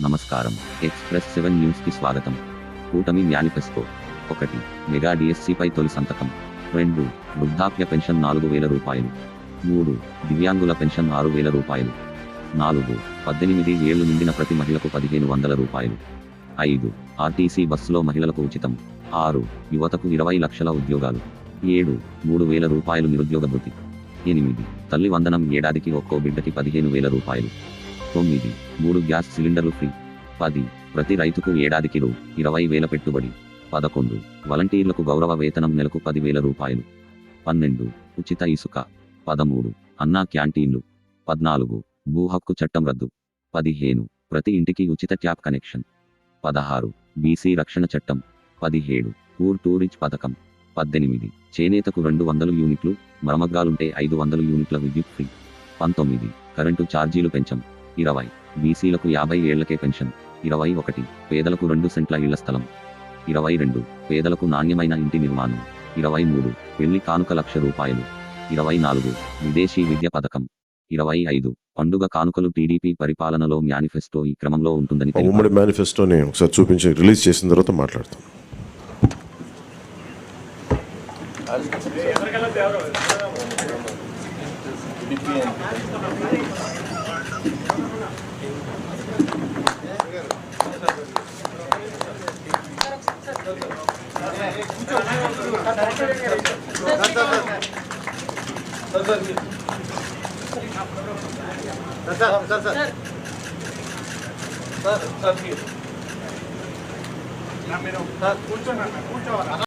నమస్కారం. Express seven న్యూస్కి స్వాగతం. కూటమి మేనిఫెస్టో ఒకటి. మెగా డిఎస్సిపై తొలి సంతకం. రెండు. వృద్ధాప్య పెన్షన్ నాలుగు వేల రూపాయలు. మూడు. దివ్యాంగుల పెన్షన్ ఆరు వేల రూపాయలు. నాలుగు. పద్దెనిమిది ఏళ్ళు నిండిన ప్రతి మహిళకు పదిహేను వందల రూపాయలు. ఐదు. ఆర్టీసీ బస్సులో మహిళలకు ఉచితం. ఆరు. యువతకు ఇరవై లక్షల ఉద్యోగాలు. ఏడు. మూడు వేల రూపాయలు నిరుద్యోగ భృతి. ఎనిమిది. తల్లి వందనం ఏడాదికి ఒక్కో బిడ్డకి పదిహేను వేల రూపాయలు. తొమ్మిది మూడు గ్యాస్ సిలిండర్లు ఫ్రీ. పది. ప్రతి రైతుకు ఏడాదికి రూ. ఇరవై వేల పెట్టుబడి. పదకొండు. వాలంటీర్లకు గౌరవ వేతనం నెలకు పదివేల రూపాయలు. పన్నెండు. ఉచిత ఇసుక. పదమూడు. అన్నా క్యాంటీన్లు. పద్నాలుగు. భూ హక్కు చట్టం రద్దు. పదిహేను. ప్రతి ఇంటికి ఉచిత ట్యాప్ కనెక్షన్. పదహారు. బీసీ రక్షణ చట్టం. పదిహేడు. పూర్ టూరిచ్ పథకం. పద్దెనిమిది. చేనేతకు రెండు వందల యూనిట్లు. మరమగ్గాలుంటే ఐదు వందలు యూనిట్ల విద్యుత్ ఫ్రీ. పంతొమ్మిది. కరెంటు ఛార్జీలు పెంచం. ఇరవై. బీసీలకు యాభై ఏళ్ళకే పెన్షన్. ఇరవై ఒకటి. పేదలకు రెండు సెంట్ల ఇళ్ళ స్థలం. ఇరవై రెండు. పేదలకు నాణ్యమైన ఇంటి నిర్మాణం. ఇరవై మూడు. పెళ్ళి కానుక లక్ష రూపాయలు. ఇరవై నాలుగు. విదేశీ విద్య పథకం. ఇరవై ఐదు. పండుగ కానుకలు టీడీపీ పరిపాలనలో మేనిఫెస్టో ఈ క్రమంలో ఉంటుందని. ఉమ్మడి మేనిఫెస్టోని ఒకసారి చూపించి రిలీజ్ చేసిన తర్వాత మాట్లాడతాం. కూర్చోండి కూర్చోవాలి